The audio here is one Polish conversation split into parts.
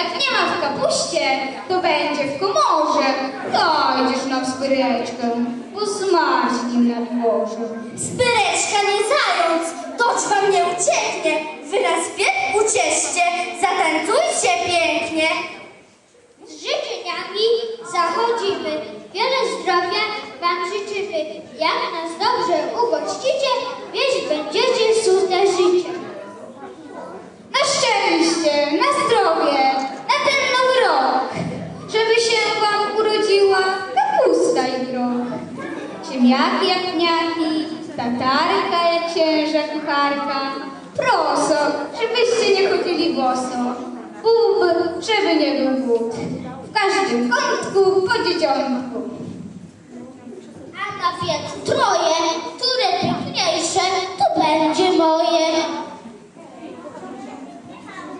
Jak nie ma w kapuście, to będzie w komorze. Dajdziesz nam spyreczkę, bo zmarznie na dworze. Spyreczka nie zając, tocz wam nie ucieknie. Wy nas bieg ucieszcie, zatańcujcie pięknie. Z życzeniami zachodzimy. Wiele zdrowia Wam życzymy. Jak nas dobrze ugościcie, wieść będziecie cudne życie. Na szczęście, na zdrowie, na ten nowy rok, żeby się wam urodziła kapusta i groch. Ziemniaki jak pniaki, tatarka jak księża kucharka, proso, żebyście nie chodzili boso, bób, żeby nie był głód. W każdym kątku po dzieciątku. A na wiek troje, które piękniejsze, to będzie moje.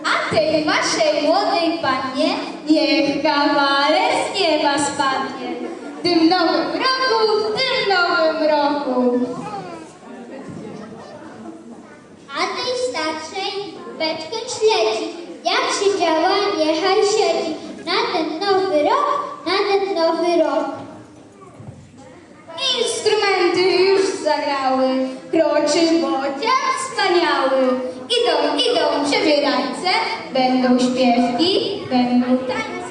A tej waszej młodej pannie niech kawaler z nieba spadnie. W tym nowym roku, w tym nowym roku. A tej starszej beczkę śledzi. Jak się działa, niechaj siedzi. Na ten nowy rok, na ten nowy rok. Instrumenty już zagrały, kroczy bocian wspaniały. Idą, idą przebierańce, będą śpiewki, będą tańce.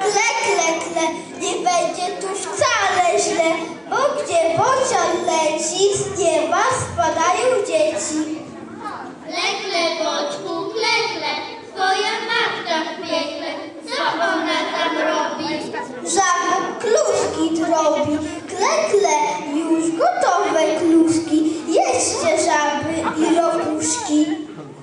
Kle, kle, kle, nie będzie tu wcale źle, bo gdzie pociąg leci, z nieba spadają dzieci. Klekle, boczku, klekle, twoja matka w piekle, co ona tam robi? Żabą kluski drobi, kle, kle, już gotowe kluski, jedźcie żaby i ropuszki.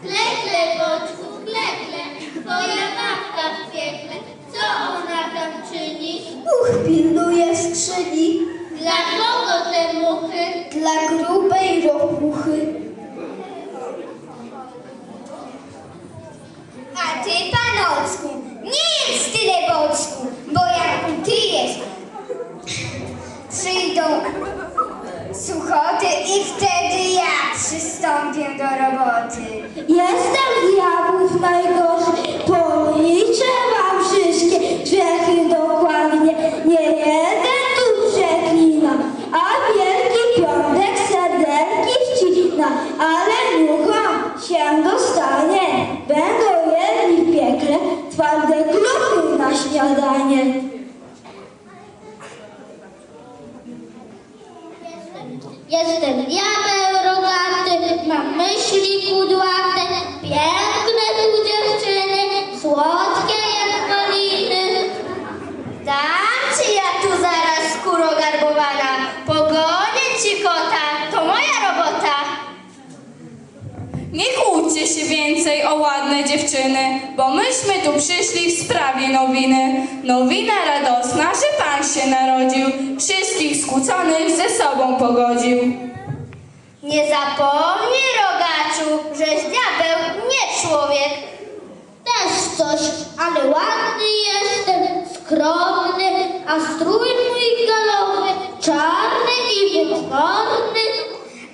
Klekle, boczku, klekle, twoja matka w piekle, co ona tam czyni? Much pilnuje skrzyni, Dla kogo te muchy? dla grubej ropuchy. A ty, panocku, nie jedz tyle bocku, bo jak ty jest, przyjdą suchoty i wtedy ja przystąpię do roboty. Jestem diabłów najgorszy, policzę wam wszystkie grzechy dokładnie. Nie jeden tu przeklina, a wielki piątek serdenki ścina, ale mucha się dostanie. Będą jedli w piekle twarde kluchy na śniadanie. Jestem diabeł myśli kudłate, piękne tu dziewczyny, słodkie jak maliny. Dam ci ja tu zaraz skóro garbowana, pogonię ci kota, to moja robota. Nie kłóćcie się więcej o ładne dziewczyny, bo myśmy tu przyszli w sprawie nowiny. Nowina radosna, że Pan się narodził, wszystkich skłóconych ze sobą pogodził. Nie zapomnij, rogaczu, żeś diabeł, nie człowiek. Też coś, ale ładny jestem, skromny, a strój mój galowy, czarny i wytworny.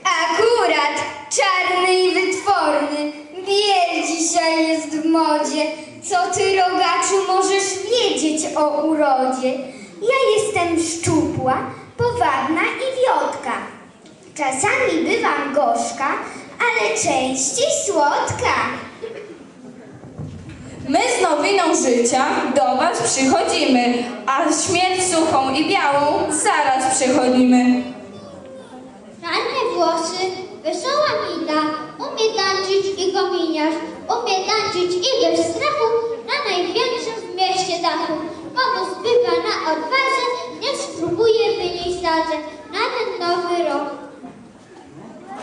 Akurat czarny i wytworny, biel dzisiaj jest w modzie. Co ty, rogaczu, możesz wiedzieć o urodzie? Ja jestem szczupła, powabna i wiotka. Czasami bywam gorzka, ale częściej słodka. My z nowiną życia do Was przychodzimy, a śmierć suchą i białą zaraz przychodzimy. Czarne włosy, wesoła mina, umie tańczyć i kominiarz, umie tańczyć i bez strachu na największym w mieście dachu. Komu zbywa na odwadze, niech spróbuje wynieść sadzę na ten nowy rok.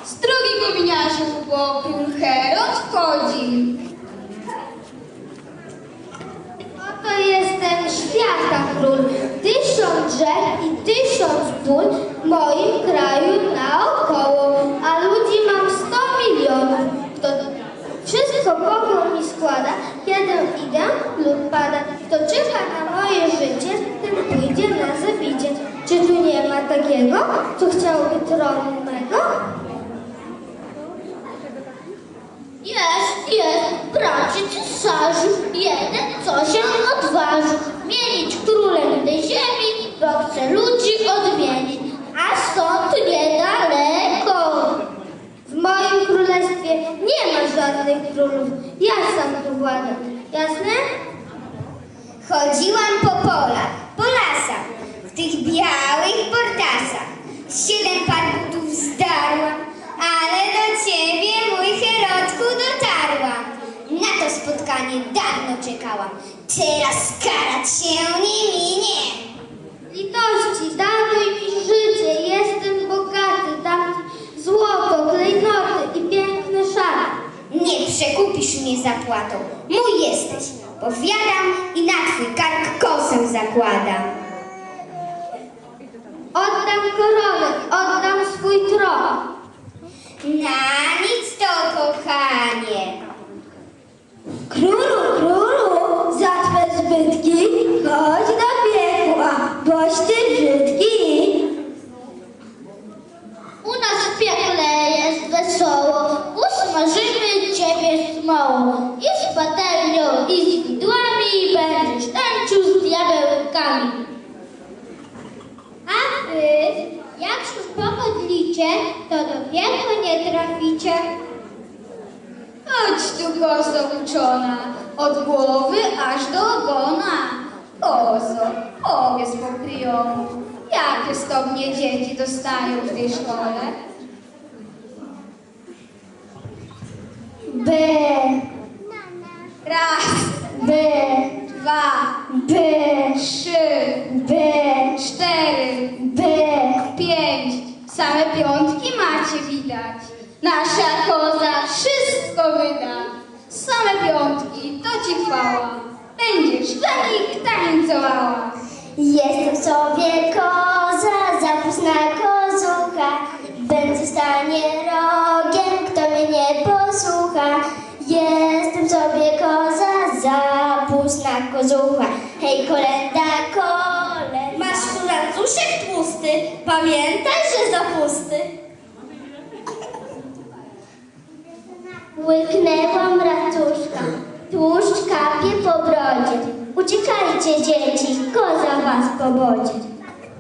Z drogi kominiarzu, bo król Herod wchodzi. Oto jest ten świata król, tysiąc drzew i tysiąc ból w moim kraju naokoło, a ludzi mam sto milionów. Kto wszystko Bogu mi składa, kiedy idę lub pada. Kto czeka na moje życie, ten pójdzie na zabicie. Czy tu nie ma takiego, co chciałby tronu mego? Jest, jest, bracie cesarzu, jeden co się odważył, mienić królem tej ziemi, bo chce ludzi odmienić, a stąd niedaleko. W moim królestwie nie ma żadnych królów, ja sam tu władam, jasne? Chodziłam po polach, po lasach, w tych białych portasach. Siedem par butów zdarłam, ale do ciebie, mój Herodku, dotarłam. Na to spotkanie dawno czekałam, teraz karać się nie minie. Litości, daruj mi życie, jestem bogaty, dam ci złoto, klejnoty i piękne szaty. Nie przekupisz mnie zapłatą, mój jesteś, powiadam i na twój kark kosę zakładam. Oddam koronę, oddam swój tron. Na nic to, kochanie. Boś ty brzydki. U nas w piekle jest wesoło, usmażymy ciebie smołą. I z patelnią, i z widłami, będziesz tańczył z diabełkami. A wy, jak się pomodlicie, to do piekła nie traficie. Chodź tu, kozo uczona, od głowy aż do ogona. Kozo, powiedz pokryjomu, jakie stopnie dzieci dostają w tej szkole? B, Raz, B, dwa, B, trzy, B, cztery, B. pięć. Same piątki macie widać. Nasza koza wszystko wyda. Same piątki, to ci chwała. Będziesz dla nich tańcowała. Jestem sobie koza, zapusna kozucha. Będę stanie rogiem, kto mnie nie posłucha. Jestem sobie koza, zapusna kozucha. Hej, kolenda, kolenda. Masz tu racuszek tłusty, pamiętaj, że zapusty. Łyknęłam racuszka, tłuszcz kapie po brodzie. Uciekajcie dzieci, koza was pobodzie.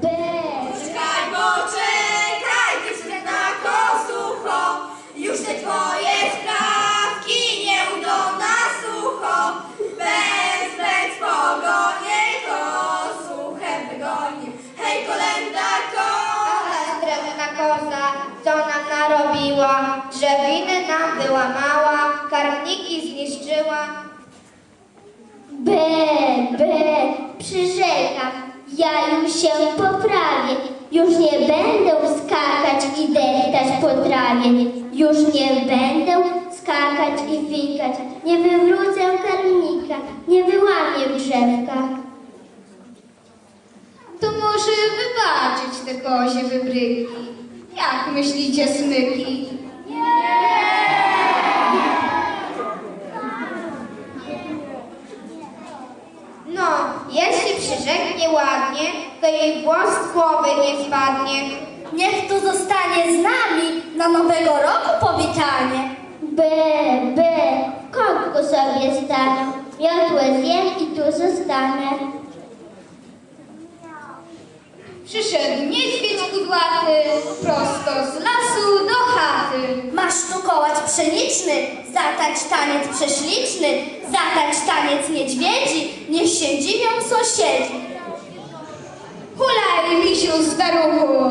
Czekaj, poczekaj, ty świetnako sucho, już te twoje sprawki nie udą na sucho. Bez, bez pogonię, to suchem wygonię. Hej, kolenda, kocha. Drewna koza, co nam narobiła, drzewiny nam wyłamała, karniki zniszczyła. Be, be, przyrzekam, ja już się poprawię, już nie będę skakać i deptać po trawie, już nie będę skakać i fikać, nie wywrócę karmnika, nie wyłamię drzewka. To może wybaczyć te kozie wybryki. Jak myślicie, smyki? No, jeśli przyrzeknie ładnie, to jej włos z głowy nie spadnie. Niech tu zostanie z nami na nowego roku powitanie. Be, kotku sobie stanę, miotłę zjem i tu zostanę. Przyszedł niedźwiedź kudłaty prosto z lasu do chaty. Masz tu kołacz pszeniczny, zatać taniec prześliczny, zatać taniec niedźwiedzi, niech się dziwią sąsiedzi. misiu, staruchu.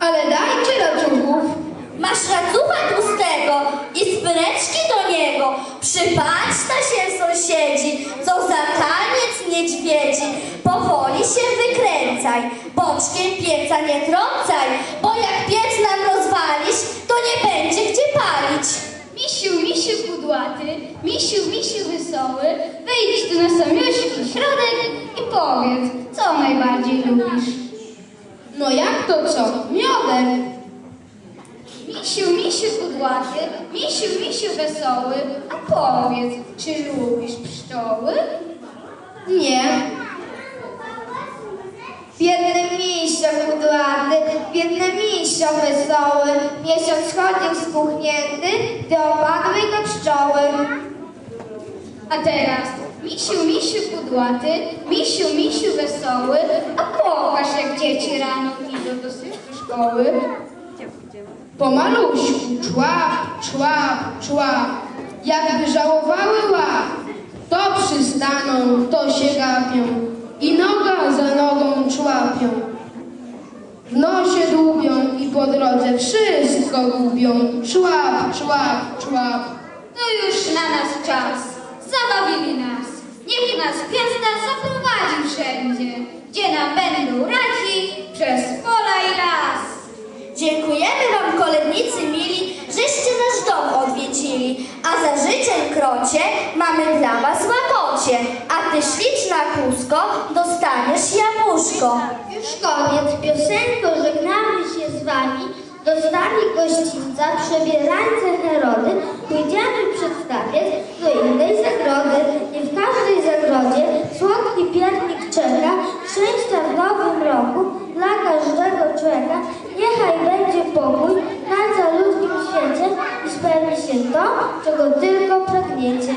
Ale dajcie racuchów. Masz racucha tłustego i spreczki do niego. Przypatrz na się sąsiedzi, co za taniec niedźwiedzi. Powoli się wykręcaj, boczkiem pieca nie trącaj, bo jak piec nam rozwalisz, to nie będzie gdzie palić. Misiu, misiu kudłaty, misiu, misiu wesoły, wejdź tu na samiuśki środek i powiedz, co najbardziej lubisz. No jak to co? Miodek. Misiu, misiu kudłaty, misiu, misiu wesoły, a powiedz, czy lubisz pszczoły? Nie. Biedny misio kudłaty, biedny misio wesoły, miesiąc chodził spuchnięty, gdy opadły go pszczoły. A teraz, misiu, misiu kudłaty, misiu, misiu wesoły, a pokaż jak dzieci rano idą do szkoły. Pomaluśku, człap, człap, człap, jakby żałowały łap. To przystaną, to się gapią i noga za nogą człapią. W nosie dłubią i po drodze wszystko gubią. Człap, człap, człap. To już na nas czas, zabawili nas. Niech nas gwiazda zaprowadzi wszędzie, gdzie nam będą radzi przez pola i las. Dziękujemy wam kolednicy mili, nasz dom odwiedzili, a za życzeń krocie mamy dla was łakocie, a ty śliczna kózko dostaniesz jabłuszko. Już koniec, piosenko żegnamy się z wami, dostali gościńca, przebierańce Herody, pójdziemy przedstawiać do innej zagrody. Nie w każdej zagrodzie słodki piernik czeka, szczęścia w nowym roku dla każdego człowieka. Niechaj będzie pokój na całym świecie i spełni się to, czego tylko pragniecie.